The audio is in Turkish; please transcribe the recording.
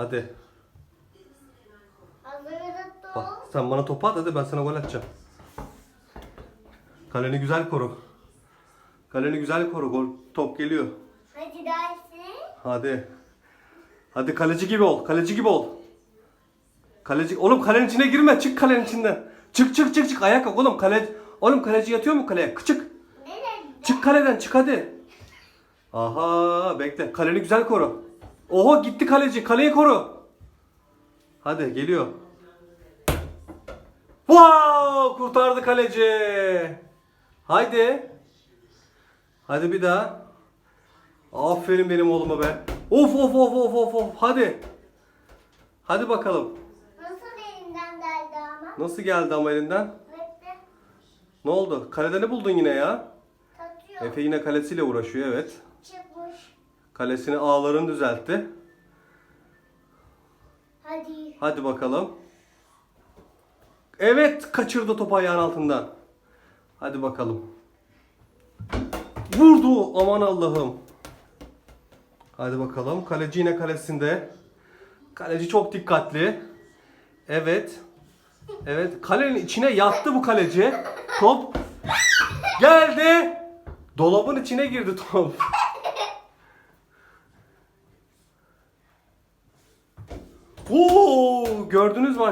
Hadi. Bak sen bana topu at hadi ben sana gol atacağım. Kaleni güzel koru. Kaleni güzel koru. Gol top geliyor. Hadi dersin. Hadi. Hadi kaleci gibi ol. Kaleci gibi ol. Kaleci oğlum kalenin içine girme. Çık kalenin içinden. Çık çık çık çık ayak kalk oğlum kale. Oğlum kaleci yatıyor mu kaleye? Çık. Nereye? Çık kaleden çık hadi. Aha bekle. Kaleni güzel koru. Oho gitti kaleci. Kaleyi koru. Hadi geliyor. Wow! Kurtardı kaleci. Haydi. Hadi bir daha. Aferin benim oğluma be. Of of of of of of. Hadi. Hadi bakalım. Nasıl elimden derdi ama? Nasıl geldi ama elinden? Bekle. Ne oldu? Kalede ne buldun yine ya? Tatıyor. Efe yine kalesiyle uğraşıyor evet. Çıkmış. Kalesini ağlarını düzeltti. Hadi. Hadi bakalım. Evet kaçırdı topu ayağın altından. Hadi bakalım. Vurdu aman Allah'ım. Hadi bakalım. Kaleci yine kalesinde. Kaleci çok dikkatli. Evet. Evet. Kalenin içine yattı bu kaleci. Top geldi. Dolabın içine girdi top. Oo, gördünüz mü?